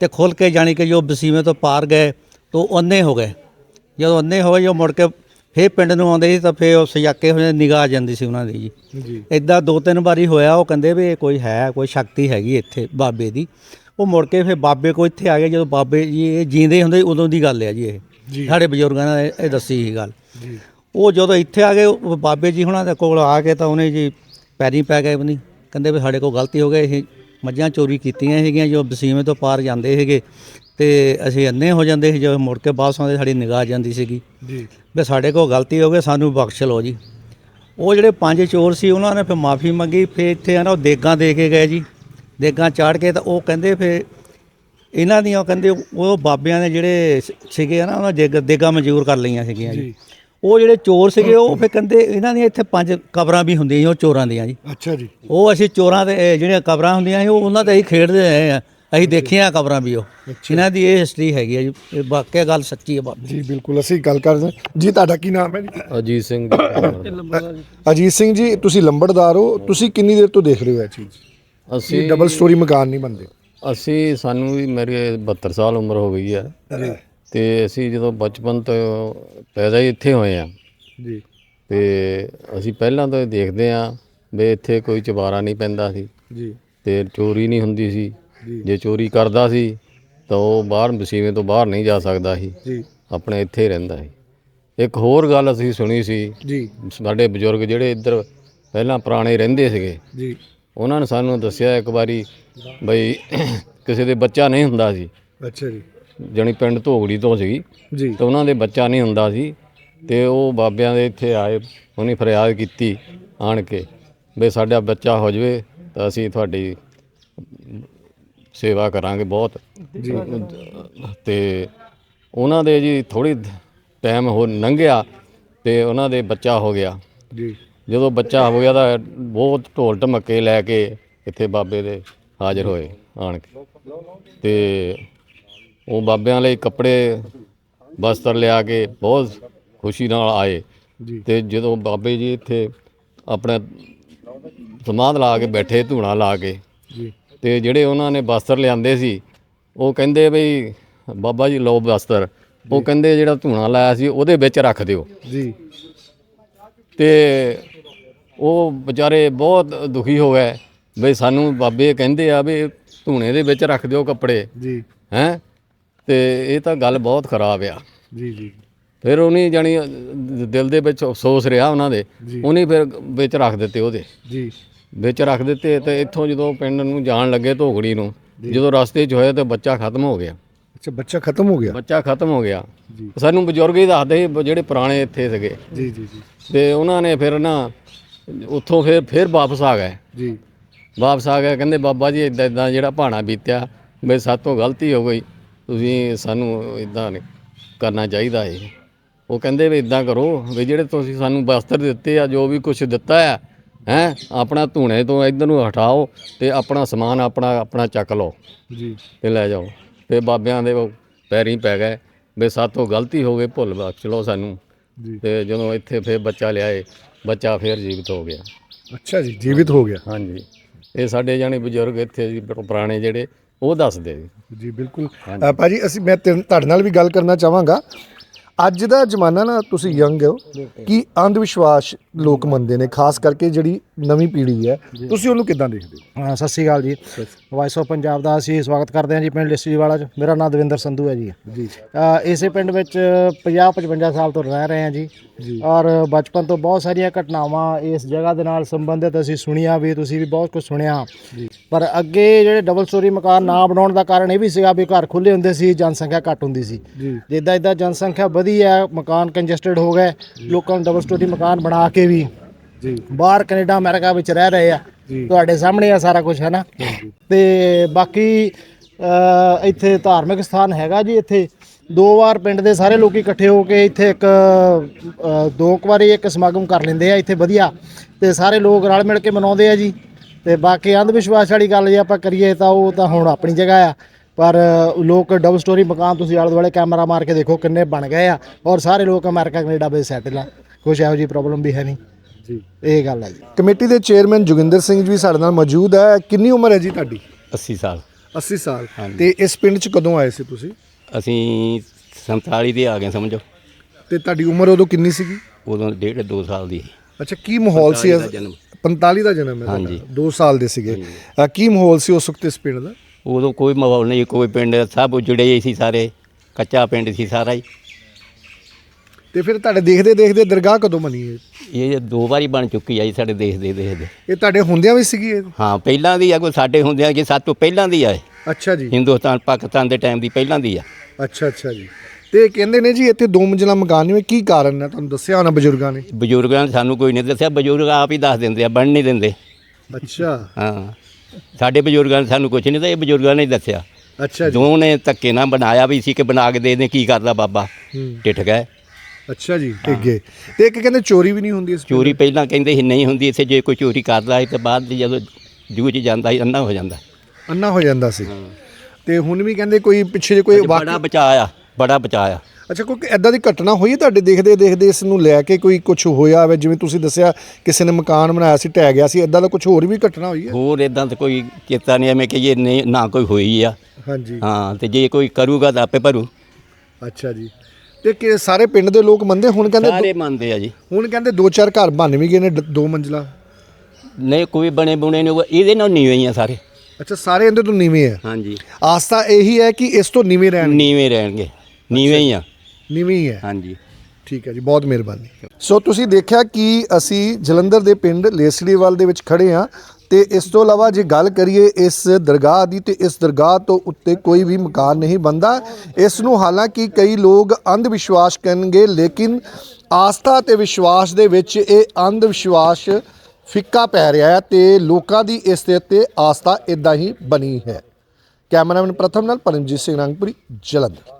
ਤੇ ਖੋਲ ਕੇ ਜਾਣੀ ਕਿ ਜੋ ਬਸੀਵੇਂ ਤੋਂ ਪਾਰ ਗਏ ਤੋਂ ਅੰਨੇ ਹੋ ਗਏ। ਜਦੋਂ ਅੰਨੇ ਹੋਏ ਜੋ ਮੁੜ ਕੇ ਫੇਰ ਪਿੰਡ ਨੂੰ ਆਉਂਦੇ ਸੀ ਤਾਂ ਫੇਰ ਉਹ ਸਜਾਕੇ ਹੋਏ ਨਿਗਾਹ ਆ ਜਾਂਦੀ ਸੀ ਉਹਨਾਂ ਦੀ ਜੀ। ਜੀ। ਇਦਾਂ ਦੋ ਤਿੰਨ ਵਾਰੀ ਹੋਇਆ ਉਹ ਕਹਿੰਦੇ ਵੀ ਇਹ ਕੋਈ ਹੈ ਕੋਈ ਸ਼ਕਤੀ ਹੈਗੀ ਇੱਥੇ ਬਾਬੇ ਦੀ। ਉਹ ਮੁੜ ਕੇ ਫਿਰ ਬਾਬੇ ਕੋ ਇੱਥੇ ਆ ਗਏ ਜਦੋਂ ਬਾਬੇ ਜੀ ਇਹ ਜੀਂਦੇ ਹੁੰਦੇ ਉਦੋਂ ਦੀ ਗੱਲ ਹੈ ਜੀ ਇਹ। ਸਾਡੇ ਬਜ਼ੁਰਗਾਂ ਨੇ ਇਹ- ਦੱਸੀ ਸੀ ਗੱਲ। ਜੀ। ਉਹ ਜਦੋਂ ਇੱਥੇ ਆ ਗਏ ਉਹ ਬਾਬੇ ਜੀ ਹੁਣਾਂ ਦੇ ਕੋਲ ਆ ਕੇ ਤਾਂ ਉਹਨੇ ਜੀ ਪੈਰੀ ਪੈ ਗਏ ਬਣੀ ਕਹਿੰਦੇ ਵੀ ਸਾਡੇ ਕੋਲ ਗਲਤੀ ਹੋ ਗਈ ਇਹ ਮੱਝਾਂ ਚੋਰੀ ਕੀਤੀਆਂ ਸੀਗੀਆਂ ਜੋ ਬਸੀਵੇਂ ਤੋਂ ਪਾਰ ਜਾਂਦੇ ਸੀਗੇ। ਤੇ ਅਸੀਂ ਅੰਨੇ ਹੋ ਜਾਂਦੇ ਸੀ ਜਦੋਂ ਮੁੜ ਕੇ ਵਾਪਸ ਆਉਂਦੇ ਸਾਡੀ ਨਿਗਾਹ ਜਾਂਦੀ ਸੀਗੀ। ਜੀ। ਵੀ ਸਾਡੇ ਕੋਲ ਗਲਤੀ ਹੋ ਗਈ ਸਾਨੂੰ ਬਖਸ਼ ਲਓ ਜੀ। ਉਹ ਜਿਹੜੇ ਪੰਜ ਚੋਰ ਸੀ ਉਹਨਾਂ ਨੇ ਫਿਰ ਮਾਫੀ ਮੰਗੀ ਫਿਰ ਇੱਥੇ ਆ ਨਾ ਉਹ ਦੇਗਾਂ ਦੇ ਕੇ ਗਏ ਜੀ। ਦੇਗਾਂ ਚਾੜ ਕੇ ਤਾਂ ਉਹ ਕਹਿੰਦੇ ਫਿਰ ਇਹਨਾਂ ਦੀਆਂ ਉਹ ਕਹਿੰਦੇ ਉਹ ਬਾਬਿਆਂ ਨੇ ਜਿਹੜੇ ਸੀਗੇ ਨਾ ਉਹਨਾਂ ਦੇਗ ਦੇਗਾਂ ਮਨਜ਼ੂਰ ਕਰ ਲਈਆਂ ਸੀਗੀਆਂ ਜੀ। ਉਹ ਜਿਹੜੇ ਚੋਰ ਸੀਗੇ ਉਹ ਫਿਰ ਕਹਿੰਦੇ ਇਹਨਾਂ ਦੀਆਂ ਇੱਥੇ ਪੰਜ ਕਬਰਾਂ ਵੀ ਹੁੰਦੀਆਂ ਸੀ ਉਹ ਚੋਰਾਂ ਦੀਆਂ ਜੀ। ਅੱਛਾ ਜੀ। ਉਹ ਅਸੀਂ ਚੋਰਾਂ ਦੇ ਜਿਹੜੀਆਂ ਕਬਰਾਂ ਹੁੰਦੀਆਂ ਸੀ ਉਹ ਉਹਨਾਂ ਤੇ ਅਸੀਂ ਖੇਡਦੇ ਰਹੇ ਆ। ਅਸੀਂ ਦੇਖੀਆਂ ਕਬਰਾਂ ਵੀ ਉਹ। ਇਹਨਾਂ ਦੀ ਇਹ ਹਿਸਟਰੀ ਹੈਗੀ ਹੈ ਜੀ। ਇਹ ਵਾਕਿਆ ਗੱਲ ਸੱਚੀ ਹੈ ਬਾਬਾ ਜੀ ਬਿਲਕੁਲ। ਅਸੀਂ ਗੱਲ ਕਰਦੇ। ਜੀ ਤੁਹਾਡਾ ਕੀ ਨਾਮ ਹੈ ਜੀ? ਅਜੀਤ ਸਿੰਘ ਅਜੀਤ ਸਿੰਘ ਜੀ ਤੁਸੀਂ ਲੰਬੜਦਾਰ ਹੋ। ਤੁਸੀਂ ਕਿੰਨੀ ਦੇਰ ਤੋਂ ਦੇਖ ਰਹੇ ਹੋ ਇਹ ਚੀਜ਼? ਅਸੀਂ ਡਬਲ ਸਟੋਰੀ ਮਕਾਨ ਨਹੀਂ ਬੰਦੇ ਅਸੀਂ ਸਾਨੂੰ ਵੀ ਮੇਰੇ 72 ਸਾਲ ਉਮਰ ਹੋ ਗਈ ਹੈ ਤੇ ਅਸੀਂ ਜਦੋਂ ਬਚਪਨ ਤੋਂ ਪੈਦਾ ਹੀ ਇੱਥੇ ਹੋਏ ਆ। ਜੀ। ਤੇ ਅਸੀਂ ਪਹਿਲਾਂ ਤੋਂ ਦੇਖਦੇ ਆ ਵੀ ਇੱਥੇ ਕੋਈ ਚਵਾਰਾ ਨਹੀਂ ਪੈਂਦਾ ਸੀ। ਜੀ। ਤੇ ਚੋਰੀ ਨਹੀਂ ਹੁੰਦੀ ਸੀ। ਜੇ। ਚੋਰੀ ਕਰਦਾ ਸੀ ਤਾਂ ਉਹ ਬਾਹਰ ਮਸੀਵੇਂ ਤੋਂ ਬਾਹਰ ਨਹੀਂ ਜਾ ਸਕਦਾ ਸੀ। ਜੀ। ਆਪਣੇ ਇੱਥੇ ਹੀ ਰਹਿੰਦਾ ਸੀ। ਇੱਕ ਹੋਰ ਗੱਲ ਅਸੀਂ ਸੁਣੀ ਸੀ ਜੀ। ਸਾਡੇ ਬਜ਼ੁਰਗ ਜਿਹੜੇ ਇੱਧਰ ਪਹਿਲਾਂ ਪੁਰਾਣੇ ਰਹਿੰਦੇ ਸੀਗੇ ਜੀ। ਉਹਨਾਂ ਨੇ ਸਾਨੂੰ ਦੱਸਿਆ ਇੱਕ ਵਾਰੀ ਬਈ ਕਿਸੇ ਦੇ ਬੱਚਾ ਨਹੀਂ ਹੁੰਦਾ ਸੀ। ਅੱਛਾ ਜੀ। ਜਣੀ ਪਿੰਡ ਧੋਗੜੀ ਤੋਂ ਸੀਗੀ। ਜੀ। ਤੇ ਉਹਨਾਂ ਦੇ ਬੱਚਾ ਨਹੀਂ ਹੁੰਦਾ ਸੀ ਤੇ ਉਹ ਬਾਬਿਆਂ ਦੇ ਇੱਥੇ ਆਏ ਉਹਨੇ ਫਰਿਆਦ ਕੀਤੀ ਆਣ ਕੇ ਵੀ ਸਾਡਾ ਬੱਚਾ ਹੋ ਜਵੇ ਤਾਂ ਅਸੀਂ ਤੁਹਾਡੀ ਸੇਵਾ ਕਰਾਂਗੇ ਬਹੁਤ। ਤੇ ਉਹਨਾਂ ਦੇ ਜੀ ਥੋੜੀ ਟਾਈਮ ਹੋ ਲੰਘਿਆ ਤੇ ਉਹਨਾਂ ਦੇ ਬੱਚਾ ਹੋ ਗਿਆ। ਜੀ। ਜਦੋਂ ਬੱਚਾ ਹੋ ਗਿਆ ਤਾਂ ਬਹੁਤ ਢੋਲ ਢਮੱਕੇ ਲੈ ਕੇ ਇੱਥੇ ਬਾਬੇ ਦੇ ਹਾਜ਼ਰ ਹੋਏ ਆਣ ਕੇ। ਤੇ ਉਹ ਬਾਬਿਆਂ ਲਈ ਕੱਪੜੇ ਵਸਤਰ ਲਿਆ ਕੇ ਬਹੁਤ ਖੁਸ਼ੀ ਨਾਲ ਆਏ। ਜੀ। ਤੇ ਜਦੋਂ ਬਾਬੇ ਜੀ ਇੱਥੇ ਆਪਣਾ ਸਮਾਧ ਲਾ ਕੇ ਬੈਠੇ ਧੂਣਾ ਲਾ ਕੇ ਜੀ। ਤੇ ਜਿਹੜੇ ਉਹਨਾਂ ਨੇ ਵਸਤਰ ਲਿਆਂਦੇ ਸੀ ਉਹ ਕਹਿੰਦੇ ਬਈ ਬਾਬਾ ਜੀ ਲਓ ਵਸਤਰ ਉਹ ਕਹਿੰਦੇ ਜਿਹੜਾ ਧੂਣਾ ਲਾਇਆ ਸੀ ਉਹਦੇ ਵਿੱਚ ਰੱਖ ਦਿਓ। ਜੀ। ਤੇ ਉਹ ਵਿਚਾਰੇ ਬਹੁਤ ਦੁਖੀ ਹੋ ਗਏ ਬਈ ਸਾਨੂੰ ਬਾਬੇ ਕਹਿੰਦੇ ਆ ਵੀ ਧੂਣੇ ਦੇ ਵਿੱਚ ਰੱਖ ਦਿਓ ਕੱਪੜੇ। ਜੀ। ਹੈਂ? ਤੇ ਇਹ ਤਾਂ ਗੱਲ ਬਹੁਤ ਖਰਾਬ ਆ। ਜੀ ਜੀ। ਫਿਰ ਉਹਨੇ ਜਾਣੀ ਦਿਲ ਦੇ ਵਿੱਚ ਅਫਸੋਸ ਰਿਹਾ ਉਹਨਾਂ ਦੇ। ਉਹਨੇ ਫਿਰ ਵਿੱਚ ਰੱਖ ਦਿੱਤੇ ਉਹਦੇ। ਜੀ। ਵਿੱਚ ਰੱਖ ਦਿੱਤੇ ਤੇ ਇੱਥੋਂ ਜਦੋਂ ਪਿੰਡ ਨੂੰ ਜਾਣ ਲੱਗੇ ਧੋਗੜੀ ਨੂੰ ਜਦੋਂ ਰਸਤੇ 'ਚ ਹੋਇਆ ਤੇ ਬੱਚਾ ਖਤਮ ਹੋ ਗਿਆ। ਅੱਛਾ ਬੱਚਾ ਖਤਮ ਹੋ ਗਿਆ? ਬੱਚਾ ਖਤਮ ਹੋ ਗਿਆ। ਸਾਨੂੰ ਬਜ਼ੁਰਗ ਹੀ ਦੱਸਦੇ ਸੀ ਜਿਹੜੇ ਪੁਰਾਣੇ ਇੱਥੇ ਸੀਗੇ। ਜੀ ਜੀ ਜੀ। ਤੇ ਉਹਨਾਂ ਨੇ ਫਿਰ ਨਾ ਉੱਥੋਂ ਫਿਰ ਫਿਰ ਵਾਪਸ ਆ ਗਏ। ਜੀ। ਵਾਪਸ ਆ ਗਏ ਕਹਿੰਦੇ ਬਾਬਾ ਜੀ ਇਦਾਂ ਇਦਾਂ ਜਿਹੜਾ ਭਾਣਾ ਬੀਤਿਆ ਵੀ ਸਾਤੋਂ ਗਲਤੀ ਹੋ ਗਈ। ਤੁਸੀਂ ਸਾਨੂੰ ਇਦਾਂ ਨਹੀਂ ਕਰਨਾ ਚਾਹੀਦਾ ਏ ਉਹ ਕਹਿੰਦੇ ਵੀ ਇਦਾਂ ਕਰੋ ਵੀ ਜਿਹੜੇ ਤੁਸੀਂ ਸਾਨੂੰ ਵਸਤਰ ਦਿੱਤੇ ਆ ਜੋ ਵੀ ਕੁਝ ਦਿੱਤਾ ਆ ਹੈ? ਆਪਣਾ ਧੂਣੇ ਤੋਂ ਇਧਰ ਨੂੰ ਹਟਾਓ ਤੇ ਆਪਣਾ ਸਮਾਨ ਆਪਣਾ ਆਪਣਾ ਚੱਕ ਲਓ ਜੀ। ਤੇ ਲੈ ਜਾਓ। ਤੇ ਬਾਬਿਆਂ ਦੇ ਪੈਰੀਂ ਪੈ ਗਏ। ਵੀ ਸਾਤੋਂ ਗਲਤੀ ਹੋ ਗਈ ਭੁੱਲ ਬਖਸ਼ ਲਓ ਸਾਨੂੰ। ਜੀ। ਤੇ ਜਦੋਂ ਇੱਥੇ ਫਿਰ ਬੱਚਾ ਲਿਆਏ ਬੱਚਾ ਫਿਰ ਜੀਵਤ ਹੋ ਗਿਆ। ਅੱਛਾ ਜੀ ਜੀਵਿਤ ਹੋ ਗਿਆ। ਹਾਂਜੀ। ਇਹ ਸਾਡੇ ਜਾਣੇ ਬਜ਼ੁਰਗ ਇੱਥੇ ਜੀ ਪੁਰਾਣੇ ਜਿਹੜੇ ਉਹ ਦੱਸਦੇ। ਜੀ ਬਿਲਕੁਲ। ਅ, ਭਾਜੀ ਅਸੀਂ ਮੈਂ ਤੁਹਾਡੇ ਨਾਲ ਵੀ ਗੱਲ ਕਰਨਾ ਚਾਹਾਂਗਾ। ਅੱਜ ਦਾ ਜ਼ਮਾਨਾ ਨਾ ਤੁਸੀਂ ਯੰਗ ਹੋ ਕਿ ਅੰਧ ਵਿਸ਼ਵਾਸ ਲੋਕ ਮੰਨਦੇ ਨੇ ਖਾਸ ਕਰਕੇ ਜਿਹੜੀ ਨਵੀਂ ਪੀੜ੍ਹੀ ਹੈ? ਤੁਸੀਂ ਉਹਨੂੰ ਕਿੱਦਾਂ ਦੇਖਦੇ ਹੋ? ਹਾਂ, ਸਤਿ ਸ਼੍ਰੀ ਅਕਾਲ ਜੀ। ਵਾਇਸ ਆਫ ਪੰਜਾਬ ਦਾ ਅਸੀਂ ਸਵਾਗਤ ਕਰਦੇ ਹਾਂ ਜੀ ਪਿੰਡ ਲਿਸੀ ਵਾਲਾ ਚ। ਮੇਰਾ ਨਾਮ ਦਵਿੰਦਰ ਸੰਧੂ ਹੈ ਜੀ। ਇਸੇ ਪਿੰਡ ਵਿੱਚ 50 55 ਸਾਲ ਤੋਂ ਰਹਿ ਰਹੇ ਹਾਂ ਜੀ। ਔਰ ਬਚਪਨ ਤੋਂ ਬਹੁਤ ਸਾਰੀਆਂ ਘਟਨਾਵਾਂ ਇਸ ਜਗ੍ਹਾ ਦੇ ਨਾਲ ਸੰਬੰਧਿਤ ਅਸੀਂ ਸੁਣੀਆਂ ਵੀ ਤੁਸੀਂ ਵੀ ਬਹੁਤ ਕੁਝ ਸੁਣਿਆ। ਪਰ ਅੱਗੇ ਜਿਹੜੇ ਡਬਲ ਸਟੋਰੀ ਮਕਾਨ ਨਾ ਬਣਾਉਣ ਦਾ ਕਾਰਨ ਇਹ ਵੀ ਸੀਗਾ ਵੀ ਘਰ ਖੁੱਲੇ ਹੁੰਦੇ ਸੀ ਜਨਸੰਖਿਆ ਘੱਟ ਹੁੰਦੀ ਸੀ। ਜਿੱਦਾਂ ਜਿੱਦਾਂ ਜਨਸੰਖਿਆ ਵਧੀ ਹੈ ਮਕਾਨ ਕੰਜਸਟਡ ਹੋ ਗਏ ਲੋਕਾਂ ਨੂੰ ਡਬਲ ਸਟੋਰੀ ਮਕਾਨ ਬਣਾ ਕੇ ਵੀ ਜੀ। ਬਾਹਰ ਕੈਨੇਡਾ ਅਮਰੀਕਾ ਵਿੱਚ ਰਹਿ ਰਹੇ ਆ। ਤੁਹਾਡੇ ਸਾਹਮਣੇ ਆ ਸਾਰਾ ਕੁਝ ਹੈ ਨਾ ਤੇ ਬਾਕੀ ਇੱਥੇ ਧਾਰਮਿਕ ਸਥਾਨ ਹੈਗਾ ਜੀ ਇੱਥੇ। ਦੋ ਵਾਰ ਪਿੰਡ ਦੇ ਸਾਰੇ ਲੋਕੀ ਇਕੱਠੇ ਹੋ ਕੇ ਇੱਥੇ ਇੱਕ ਦੋ ਕੁ ਵਾਰੀ ਇੱਕ ਸਮਾਗਮ ਕਰ ਲੈਂਦੇ ਆ ਇੱਥੇ ਵਧੀਆ। ਤੇ ਸਾਰੇ ਲੋਕ ਰਲ ਮਿਲ ਕੇ ਮਨਾਉਂਦੇ ਆ ਜੀ। ਤੇ ਬਾਕੀ ਅੰਧ ਵਿਸ਼ਵਾਸ ਵਾਲੀ ਗੱਲ ਜੇ ਆਪਾਂ ਕਰੀਏ ਤਾਂ ਉਹ ਤਾਂ ਹੁਣ ਆਪਣੀ ਜਗ੍ਹਾ ਆ। ਪਰ ਲੋਕ ਡਬਲ ਸਟੋਰੀ ਮਕਾਨ ਤੁਸੀਂ ਆਲੇ ਦੁਆਲੇ ਕੈਮਰਾ ਮਾਰ ਕੇ ਦੇਖੋ ਕਿੰਨੇ ਬਣ ਗਏ ਆ ਔਰ ਸਾਰੇ ਲੋਕ ਅਮਰੀਕਾ ਕੈਨੇਡਾ ਵਿੱਚ ਸੈਟਲ ਆ। ਕੁਛ ਇਹੋ ਜੀ ਪ੍ਰੋਬਲਮ ਵੀ ਹੈ ਨਹੀਂ। ਜੀ। ਇਹ ਗੱਲ ਹੈ ਜੀ। ਕਮੇਟੀ ਦੇ ਚੇਅਰਮੈਨ ਜੋਗਿੰਦਰ ਸਿੰਘ ਜੀ ਵੀ ਸਾਡੇ ਨਾਲ ਮੌਜੂਦ ਹੈ ਕਿੰਨੀ ਉਮਰ ਹੈ ਜੀ ਤੁਹਾਡੀ? 80 ਸਾਲ। 80 ਸਾਲ। ਤੇ ਇਸ ਪਿੰਡ 'ਚ ਕਦੋਂ ਆਏ ਸੀ ਤੁਸੀਂ? ਅਸੀਂ 47 ਦੇ ਆ ਗਏ ਸਮਝੋ। ਤੇ ਤੁਹਾਡੀ ਉਮਰ ਉਦੋਂ ਕਿੰਨੀ ਸੀਗੀ? ਉਦੋਂ ਡੇਢ ਦੋ ਸਾਲ ਦੀ ਅੱਛਾ ਕੀ ਮਾਹੌਲ ਸੀ 45 ਦਾ ਜਨਮ। 45 ਦਾ ਜਨਮ ਹੈ ਹਾਂਜੀ। 2 ਸਾਲ ਦੇ ਸੀਗੇ। ਕੀ ਮਾਹੌਲ ਸੀ ਉਸ ਵਕਤ ਇਸ ਪਿੰਡ ਦਾ? ਉਦੋਂ ਕੋਈ ਮਾਹੌਲ ਨਹੀਂ ਕੋਈ ਪਿੰਡ ਸਭ ਉਜੜੇ ਹੀ ਸੀ ਸਾਰੇ ਕੱਚਾ ਪਿੰਡ ਸੀ ਸਾਰਾ ਹੀ। ਤੇ ਫਿਰ ਤੁਹਾਡੇ ਦੇਖਦੇ ਦੇਖਦੇ ਦਰਗਾਹ ਕਦੋਂ ਬਣੀ ਹੈ ਇਹ ਦੋ ਵਾਰੀ ਬਣ ਚੁੱਕੀ ਆ ਜੀ ਸਾਡੇ ਦੇਸ਼ ਦੇ ਦੇਖਦੇ। ਇਹ ਤੁਹਾਡੇ ਹੁੰਦਿਆਂ ਵੀ ਸੀਗੀ ਇਹ? ਹਾਂ ਪਹਿਲਾਂ ਦੀ ਆ ਕੋਈ ਸਾਡੇ ਹੁੰਦਿਆਂ ਕਿ ਸਾਡੇ ਤੋਂ ਪਹਿਲਾਂ ਦੀ ਆ ਇਹ। ਅੱਛਾ ਜੀ। ਹਿੰਦੁਸਤਾਨ ਪਾਕਿਸਤਾਨ ਦੇ ਟਾਈਮ ਦੀ ਪਹਿਲਾਂ ਦੀ ਆ। ਅੱਛਾ ਅੱਛਾ ਜੀ। ਤੇ ਕਹਿੰਦੇ ਨੇ ਜੀ ਇੱਥੇ ਦੋ ਮੰਜ਼ਿਲਾ ਮਕਾਨ ਨੇ ਕੀ ਕਾਰਨ ਹੈ ਤੁਹਾਨੂੰ ਦੱਸਿਆ ਹੋਣਾ ਬਜ਼ੁਰਗਾਂ ਨੇ? ਬਜ਼ੁਰਗਾਂ ਨੇ ਸਾਨੂੰ ਕੋਈ ਨਹੀਂ ਦੱਸਿਆ ਬਜ਼ੁਰਗ ਆਪ ਹੀ ਦੱਸ ਦਿੰਦੇ ਆ ਬਣ ਨਹੀਂ ਦਿੰਦੇ। ਅੱਛਾ। ਹਾਂ। ਸਾਡੇ ਬਜ਼ੁਰਗਾਂ ਨੇ ਸਾਨੂੰ ਕੁਝ ਨਹੀਂ ਤਾਂ ਇਹ ਬਜ਼ੁਰਗਾਂ ਨੇ ਹੀ ਦੱਸਿਆ। ਅੱਛਾ ਜੀ। ਦੋਵਾਂ ਨੇ ਧੱਕੇ ਨਾਲ ਬਣਾਇਆ ਵੀ ਸੀ ਕਿ ਬਣਾ ਕੇ ਦੇ ਦੇ ਕੀ ਕਰਦਾ ਬਾਬਾ? ਹੂੰ। ਟਿੱਠ ਗਏ। ਅੱਛਾ ਜੀ ਠੀਕ ਤੇ ਇੱਕ ਕਹਿੰਦੇ ਚੋਰੀ ਵੀ ਨਹੀਂ ਹੁੰਦੀ ਇਸ ਚੋਰੀ ਪਹਿਲਾਂ ਕਹਿੰਦੇ ਸੀ ਨਹੀਂ ਹੁੰਦੀ ਇੱਥੇ ਜੇ ਕੋਈ ਚੋਰੀ ਕਰਦਾ ਹੈ ਤੇ ਬਾਅਦ 'ਚ ਜਦੋਂ ਜੂਝ ਜਾਂਦਾ ਸੀ ਅੰਨਾ ਹੋ ਜਾਂਦਾ। ਅੰਨਾ ਹੋ ਜਾਂਦਾ ਸੀ। ਤੇ ਹੁਣ ਵੀ ਕਹਿੰਦੇ ਕੋਈ ਪਿੱਛੇ ਜੇ ਕੋਈ ਬੜਾ ਵਾਕਿਆ ਬਚਾਇਆ ਬੜਾ ਬਚਾਇਆ ਅੱਛਾ ਕੋਈ ਐਦਾਂ ਦੀ ਘਟਨਾ ਹੋਈ ਹੈ ਤੁਹਾਡੇ ਦੇਖਦੇ ਦੇਖਦੇ ਇਸ ਨੂੰ ਲੈ ਕੇ ਕੋਈ ਕੁਝ ਹੋਇਆ ਹੋਵੇ ਜਿਵੇਂ ਤੁਸੀਂ ਦੱਸਿਆ ਕਿਸੇ ਨੇ ਮਕਾਨ ਬਣਾਇਆ ਸੀ ਢਹਿ ਗਿਆ ਸੀ ਐਦਾਂ ਦਾ ਕੁਝ ਹੋਰ ਵੀ ਘਟਨਾ ਹੋਈ ਹੈ? ਹੋਰ ਇਦਾਂ ਤਾਂ ਕੋਈ ਕੀਤਾ ਨਹੀਂ ਐਵੇਂ ਕਿ ਇਹ ਨਹੀਂ ਨਾ ਕੋਈ ਹੋਈ ਆ। ਹਾਂਜੀ। ਹਾਂ ਤੇ ਜੇ ਕੋਈ ਕਰੂਗਾ ਤਾਂ ਆਪੇ ਭਰੂ। ਅੱਛਾ ਜੀ। ਤੇ ਕਿ ਸਾਰੇ ਪਿੰਡ ਦੇ ਲੋਕ ਮੰਨਦੇ ਹੁਣ ਕਹਿੰਦੇ ਸਾਰੇ ਮੰਨਦੇ ਆ ਜੀ। ਹੁਣ ਕਹਿੰਦੇ ਦੋ ਚਾਰ ਘਰ ਬਣ ਵੀ ਗਏ ਨੇ ਡ- ਦੋ ਮੰਜ਼ਲਾ। ਨਹੀਂ ਕੋਈ ਬਣੇ ਬੁਣੇ ਨੇ ਇਹਦੇ ਨਾਲ ਨਹੀਂ ਹੋਈਆਂ ਸਾਰੇ। ਅੱਛਾ ਸਾਰੇ ਇਹਦੇ ਤੋਂ ਨੀਵੇਂ ਹੈ ਹਾਂਜੀ। ਆਸਤਾ ਇਹੀ ਹੈ ਕਿ ਇਸ ਤੋਂ ਨੀਵੇਂ ਰਹਿਣ ਨੀਵੇਂ ਰਹਿਣਗੇ। ਨੀਵੇਂ ਹੀ ਆ। ਨੀਵੇਂ ਹੀ। ਹਾਂਜੀ। ਠੀਕ ਹੈ ਜੀ ਬਹੁਤ ਮਿਹਰਬਾਨੀ। ਸੋ ਤੁਸੀਂ ਦੇਖਿਆ ਕਿ ਅਸੀਂ ਜਲੰਧਰ ਦੇ ਪਿੰਡ ਲੇਸੜੀਵਾਲ ਦੇ ਵਿੱਚ ਖੜੇ ਹਾਂ ਤੇ ਇਸ ਤੋਂ ਇਲਾਵਾ ਜੇ ਗੱਲ ਕਰੀਏ ਇਸ ਦਰਗਾਹ ਦੀ ਤੇ ਇਸ ਦਰਗਾਹ ਤੋਂ ਉੱਤੇ ਕੋਈ ਵੀ ਮਕਾਨ ਨਹੀਂ ਬੰਦਾ ਇਸ ਨੂੰ ਹਾਲਾਂਕਿ ਕਈ ਲੋਕ ਅੰਧ ਵਿਸ਼ਵਾਸ ਕਰਨਗੇ ਲੇਕਿਨ ਆਸਥਾ ਤੇ ਵਿਸ਼ਵਾਸ ਦੇ ਵਿੱਚ ਇਹ ਅੰਧ ਵਿਸ਼ਵਾਸ ਫਿੱਕਾ ਪੈ ਰਿਹਾ ਹੈ ਤੇ ਲੋਕਾਂ ਦੀ ਇਸ ਦੇ ਉੱਤੇ ਆਸਥਾ ਇਦਾਂ ਹੀ ਬਣੀ ਹੈ। ਕੈਮਰਾਮੈਨ ਪ੍ਰਥਮ ਨਾਲ ਪਰਮਜੀਤ ਸਿੰਘ ਰੰਗਪੁਰੀ ਜਲੰਧਰ।